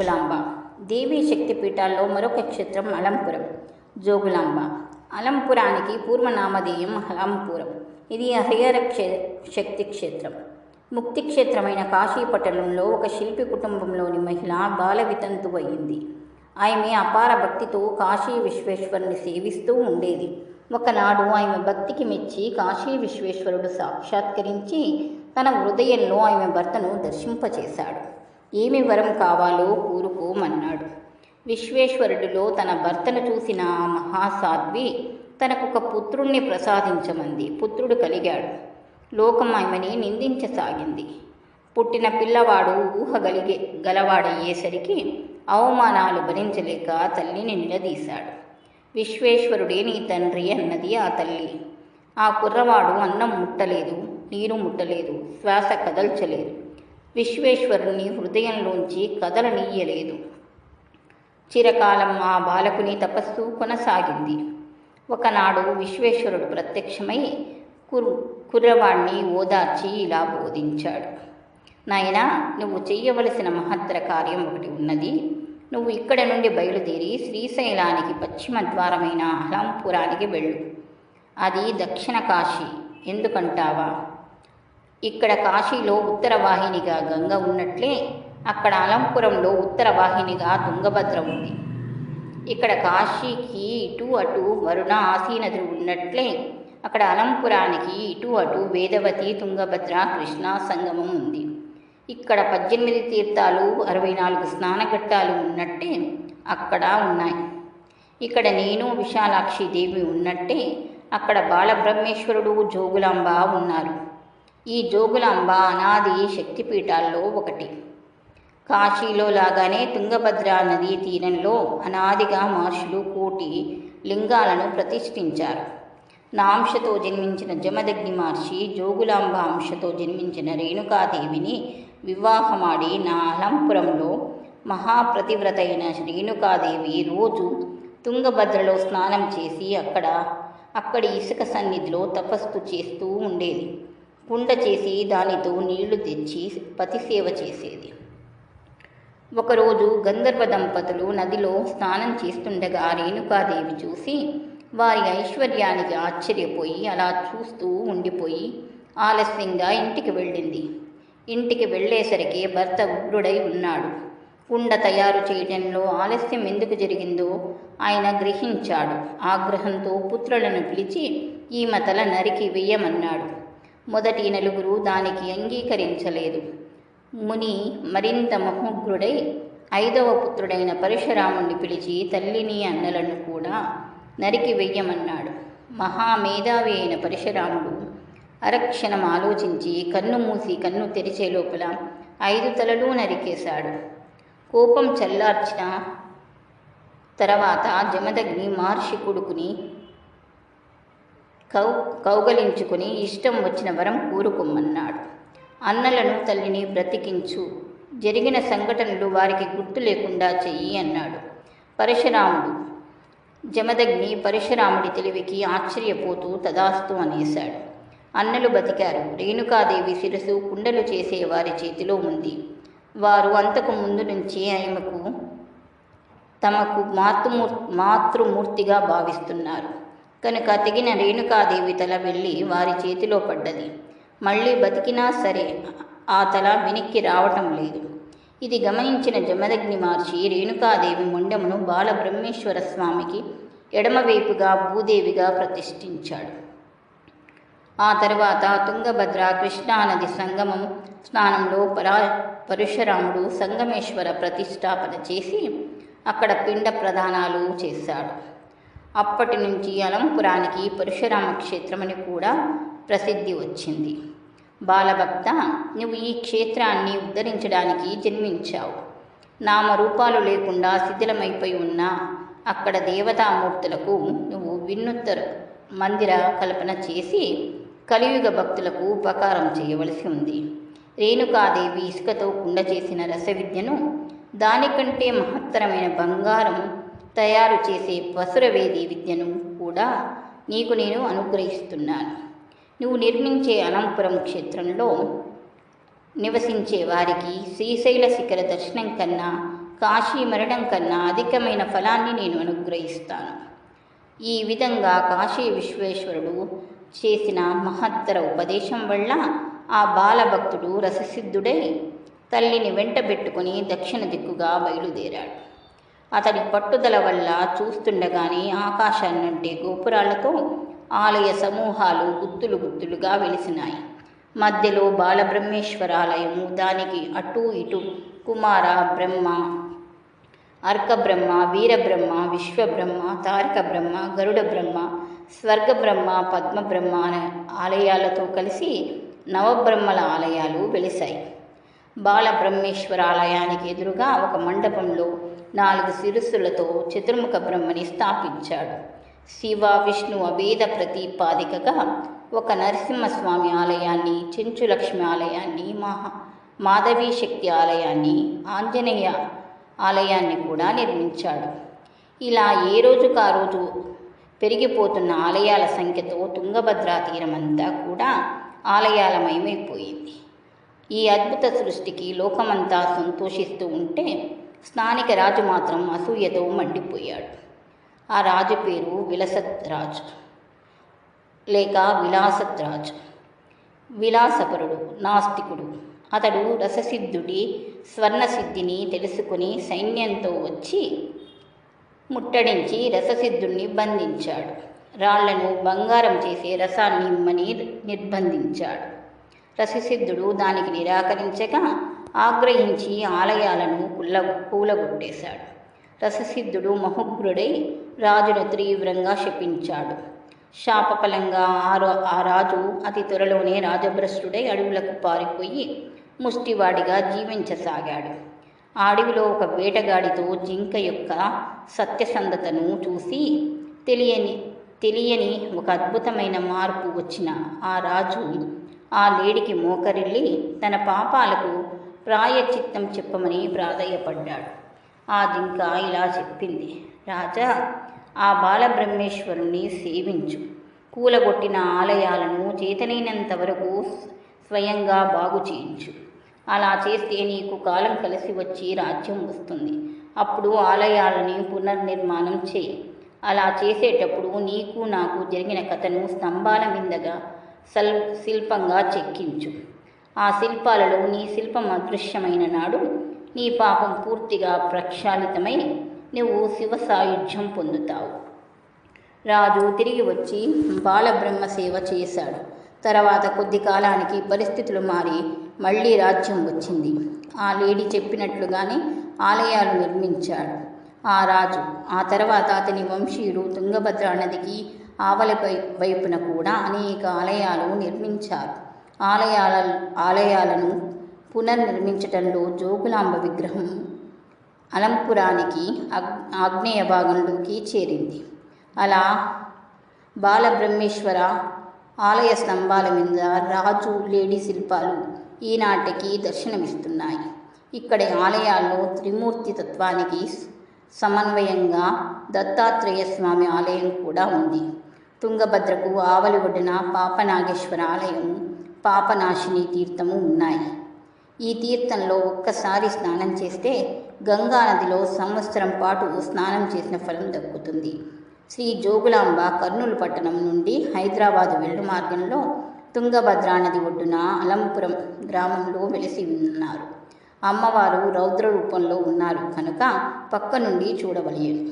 జోగులాంబ. దేవీ శక్తిపీఠాల్లో మరొక క్షేత్రం అలంపురం. జోగులాంబ. అలంపురానికి పూర్వనామధేయం అలంపురం. ఇది హరిహర క్షే శక్తి క్షేత్రం. ముక్తి క్షేత్రమైన కాశీపట్టణంలో ఒక శిల్పి కుటుంబంలోని మహిళ బాల వితంతు అయింది. ఆమె అపార భక్తితో కాశీ విశ్వేశ్వరుని సేవిస్తూ ఉండేది. ఒకనాడు ఆమె భక్తికి మెచ్చి కాశీ విశ్వేశ్వరుడు సాక్షాత్కరించి తన హృదయంలో ఆమె భర్తను దర్శింపచేశాడు. ఏమి వరం కావాలో కూరుకోమన్నాడు. విశ్వేశ్వరుడిలో తన భర్తను చూసిన మహాసాధ్వి తనకొక పుత్రుణ్ణి ప్రసాదించమంది. పుత్రుడు కలిగాడు. లోకం ఆమెని నిందించసాగింది. పుట్టిన పిల్లవాడు ఊహగలిగే గలవాడయ్యేసరికి అవమానాలు భరించలేక తల్లిని నిలదీశాడు. విశ్వేశ్వరుడే నీ తండ్రి అన్నది ఆ తల్లి. ఆ కుర్రవాడు అన్నం ముట్టలేదు నీరు ముట్టలేదు శ్వాస కదల్చలేదు. విశ్వేశ్వరుని హృదయంలోంచి కదలనీయలేదు. చిరకాలం ఆ బాలకుని తపస్సు కొనసాగింది. ఒకనాడు విశ్వేశ్వరుడు ప్రత్యక్షమై కురు కుర్రవాణ్ణి ఓదార్చి ఇలా బోధించాడు. నాయనా నువ్వు చేయవలసిన మహత్తర కార్యం ఒకటి ఉన్నది. నువ్వు ఇక్కడ నుండి బయలుదేరి శ్రీశైలానికి పశ్చిమ ద్వారమైన అహలంపురానికి వెళ్ళు. అది దక్షిణ కాశీ. ఎందుకంటావా? ఇక్కడ కాశీలో ఉత్తర వాహినిగా గంగ ఉన్నట్లే అక్కడ అలంపురంలో ఉత్తర వాహినిగా తుంగభద్ర ఉంది. ఇక్కడ కాశీకి ఇటు అటు వరుణ ఆసీనదులు ఉన్నట్లే అక్కడ అలంపురానికి ఇటు అటు వేదవతి తుంగభద్ర కృష్ణా సంగమం ఉంది. ఇక్కడ పద్దెనిమిది తీర్థాలు అరవై నాలుగు స్నానఘట్టాలు ఉన్నట్టే అక్కడ ఉన్నాయి. ఇక్కడ నేను విశాలాక్షి దేవి ఉన్నట్టే అక్కడ బాలబ్రహ్మేశ్వరుడు జోగులాంబ ఉన్నారు. ఈ జోగులాంబ అనాది శక్తిపీఠాల్లో ఒకటి. కాశీలో లాగానే తుంగభద్ర నదీ తీరంలో అనాదిగా మహర్షులు కోటి లింగాలను ప్రతిష్ఠించారు. నాంశతో జన్మించిన జమదగ్ని మహర్షి జోగులాంబ అంశతో జన్మించిన రేణుకాదేవిని వివాహమాడి నా అలంపురంలో మహాప్రతివ్రత అయిన రేణుకాదేవి రోజు తుంగభద్రలో స్నానం చేసి అక్కడ అక్కడి ఇసుక సన్నిధిలో తపస్సు చేస్తూ ఉండేది. కుండ చేసి దానితో నీళ్ళు తెచ్చి పతిసేవ చేసేది. ఒకరోజు గంధర్వ దంపతులు నదిలో స్నానం చేస్తుండగా రేణుకాదేవి చూసి వారి ఐశ్వర్యానికి ఆశ్చర్యపోయి అలా చూస్తూ ఉండిపోయి ఆలస్యంగా ఇంటికి వెళ్ళింది. ఇంటికి వెళ్ళేసరికి భర్త ఉగ్రుడై ఉన్నాడు. కుండ తయారు చేయడంలో ఆలస్యం ఎందుకు జరిగిందో ఆయన గ్రహించాడు. ఆగ్రహంతో పుత్రులను పిలిచి ఈమె తల నరికి వెయ్యమన్నాడు మొదటి నలుగురు దానికి అంగీకరించలేదు. ముని మరింత మహోగ్రుడై ఐదవ పుత్రుడైన పరశురాముణ్ణి పిలిచి తల్లిని అన్నలను కూడా నరికి వెయ్యమన్నాడు. మహామేధావి అయిన పరశురాముడు అరక్షణం ఆలోచించి కన్ను మూసి కన్ను తెరిచే లోపల ఐదు తలలు నరికేశాడు. కోపం చల్లార్చిన తర్వాత జమదగ్ని మహర్షి కొడుకుని కౌ కౌగలించుకుని ఇష్టం వచ్చిన వరం కూరుకోమన్నాడు అన్నలను తల్లిని బ్రతికించు. జరిగిన సంఘటనలు వారికి గుర్తు లేకుండా చెయ్యి అన్నాడు. పరశురాముడు. జమదగ్ని పరశురాముడి తెలివికి ఆశ్చర్యపోతూ తదాస్తు అనేశాడు. అన్నలు బతికారు. రేణుకాదేవి శిరసు కుండలు చేసే వారి చేతిలో ఉంది. వారు అంతకు ముందు నుంచి ఆమెకు తమకు మాతృమూర్ మాతృమూర్తిగా భావిస్తున్నారు. కనుక తెగిన రేణుకాదేవి తల వెళ్ళి వారి చేతిలో పడ్డది. మళ్ళీ బతికినా సరే ఆ తల వెనక్కి రావటం లేదు. ఇది గమనించిన జమదగ్ని మార్చి రేణుకాదేవి మొండెమును బాలబ్రహ్మేశ్వర స్వామికి ఎడమవైపుగా భూదేవిగా ప్రతిష్ఠించాడు. ఆ తర్వాత తుంగభద్ర కృష్ణానది సంగమం స్నానంలో పరా పరశురాముడు సంగమేశ్వర ప్రతిష్టాపన చేసి అక్కడ పిండ ప్రదానాలు చేశాడు. అప్పటి నుంచి అలంపురానికి పరశురామ క్షేత్రమని కూడా ప్రసిద్ధి వచ్చింది. బాలభక్త నువ్వు ఈ క్షేత్రాన్ని ఉద్ధరించడానికి జన్మించావు. నామరూపాలు లేకుండా శిథిలమైపోయి ఉన్న అక్కడ దేవతామూర్తులకు నువ్వు వినూత్న మందిర కల్పన చేసి కలియుగ భక్తులకు ఉపకారం చేయవలసి ఉంది. రేణుకాదేవి ఇసుకతో కుండ చేసిన రసవిద్యను దానికంటే మహత్తరమైన బంగారం తయారు చేసే వసురవేది విద్యను కూడా నీకు నేను అనుగ్రహిస్తున్నాను. నువ్వు నిర్మించే అనంపురం క్షేత్రంలో నివసించే వారికి శ్రీశైల శిఖర దర్శనం కన్నా కాశీ మరణం కన్నా అధికమైన ఫలాన్ని నేను అనుగ్రహిస్తాను. ఈ విధంగా కాశీ విశ్వేశ్వరుడు చేసిన మహత్తర ఉపదేశం వల్ల ఆ బాలభక్తుడు రససిద్ధుడై తల్లిని వెంటబెట్టుకుని దక్షిణ దిక్కుగా బయలుదేరాడు. అతడి పట్టుదల వల్ల చూస్తుండగానే ఆకాశాన్నంటే గోపురాలతో ఆలయ సమూహాలు గుత్తులు గుత్తులుగా వెలిసినాయి. మధ్యలో బాలబ్రహ్మేశ్వరాలయము దానికి అటు ఇటు కుమార బ్రహ్మ అర్కబ్రహ్మ వీరబ్రహ్మ విశ్వబ్రహ్మ తారక బ్రహ్మ గరుడ బ్రహ్మ స్వర్గబ్రహ్మ పద్మబ్రహ్మ అనే ఆలయాలతో కలిసి నవబ్రహ్మల ఆలయాలు వెలిశాయి. బాలబ్రహ్మేశ్వర ఆలయానికి ఎదురుగా ఒక మండపంలో నాలుగు శిరస్సులతో చతుర్ముఖ బ్రహ్మని స్థాపించాడు. శివ విష్ణు అభేద ప్రతిపాదికగా ఒక నరసింహస్వామి ఆలయాన్ని చెంచులక్ష్మి ఆలయాన్ని మహా మాధవీ శక్తి ఆలయాన్ని ఆంజనేయ ఆలయాన్ని కూడా నిర్మించాడు. ఇలా ఏ రోజుకు ఆ రోజు పెరిగిపోతున్న ఆలయాల సంఖ్యతో తుంగభద్రా తీరమంతా కూడా ఆలయాలమయమైపోయింది ఈ అద్భుత సృష్టికి లోకమంతా సంతోషిస్తూ ఉంటే స్థానిక రాజు మాత్రం అసూయతో మండిపోయాడు. ఆ రాజు పేరు విలసత్ రాజు లేక విలాసత్ రాజు విలాసపరుడు నాస్తికుడు. అతడు రససిద్ధుడి స్వర్ణసిద్ధిని తెలుసుకుని సైన్యంతో వచ్చి ముట్టడించి రససిద్ధుణ్ణి బంధించాడు. రాళ్ళను బంగారం చేసే రసాన్ని ఇమ్మని నిర్బంధించాడు. రససిద్ధుడు దానికి నిరాకరించగా ఆగ్రహించి ఆలయాలను కుల్ల కూలగొట్టేశాడు. రససిద్ధుడు మహుగ్రుడై రాజును తీవ్రంగా శపించాడు. శాపఫలంగా ఆ ఆ రాజు అతి త్వరలోనే రాజభ్రష్టుడై అడవులకు పారిపోయి ముష్టివాడిగా జీవించసాగాడు. ఆ అడవిలో ఒక వేటగాడితో జింక యొక్క సత్యసంధతను చూసి తెలియని తెలియని ఒక అద్భుతమైన మార్పు వచ్చిన ఆ రాజు ఆ లేడికి మోకరిల్లి తన పాపాలకు ప్రాయచిత్తం చెప్పమని ప్రాధేయపడ్డాడు. ఆ జింక ఇలా చెప్పింది. రాజా ఆ బాలబ్రహ్మేశ్వరుణ్ణి సేవించు. కూలగొట్టిన ఆలయాలను చేతనైనంత వరకు స్వయంగా బాగు చేయించు. అలా చేస్తే నీకు కాలం కలిసి వచ్చి రాజ్యం వస్తుంది. అప్పుడు ఆలయాలని పునర్నిర్మాణం చేయి. అలా చేసేటప్పుడు నీకు నాకు జరిగిన కథను స్తంభాల మీదగా సల్ శిల్పంగా చెక్కించు. ఆ శిల్పాలలో నీ శిల్పం అదృశ్యమైన నాడు నీ పాపం పూర్తిగా ప్రక్షాళితమై నువ్వు శివ సాయుధ్యం పొందుతావు. రాజు తిరిగి వచ్చి బాలబ్రహ్మ సేవ చేశాడు. తర్వాత కొద్ది కాలానికి పరిస్థితులు మారి మళ్ళీ రాజ్యం వచ్చింది. ఆ లేడీ చెప్పినట్లుగానే ఆలయాలు నిర్మించాడు. ఆ రాజు ఆ తర్వాత అతని వంశీయులు తుంగభద్రా నదికి ఆవలి వై- వైపున కూడా అనేక ఆలయాలు నిర్మించారు. ఆలయాల ఆలయాలను పునర్నిర్మించటంలో జోగులాంబ విగ్రహం అలంపురానికి ఆగ్నేయ భాగంలోకి చేరింది. అలా బాలబ్రహ్మేశ్వర ఆలయ స్తంభాల మీద రాజు లేడీ శిల్పాలు ఈనాటికి దర్శనమిస్తున్నాయి. ఇక్కడి ఆలయాల్లో త్రిమూర్తి తత్వానికి సమన్వయంగా దత్తాత్రేయ స్వామి ఆలయం కూడా ఉంది. తుంగభద్రకు ఆవలి ఒడ్డున పాపనాగేశ్వర ఆలయం పాపనాశిని తీర్థము ఉన్నాయి. ఈ తీర్థంలో ఒక్కసారి స్నానం చేస్తే గంగా నదిలో సంవత్సరం పాటు స్నానం చేసిన ఫలం దక్కుతుంది. శ్రీ జోగులాంబ కర్నూలు పట్టణం నుండి హైదరాబాదు వెళ్ళు మార్గంలో తుంగభద్రా నది ఒడ్డున అలంపురం గ్రామంలో వెలిసి ఉన్నారు. అమ్మవారు రౌద్ర రూపంలో ఉన్నారు కనుక పక్క నుండి చూడవలయను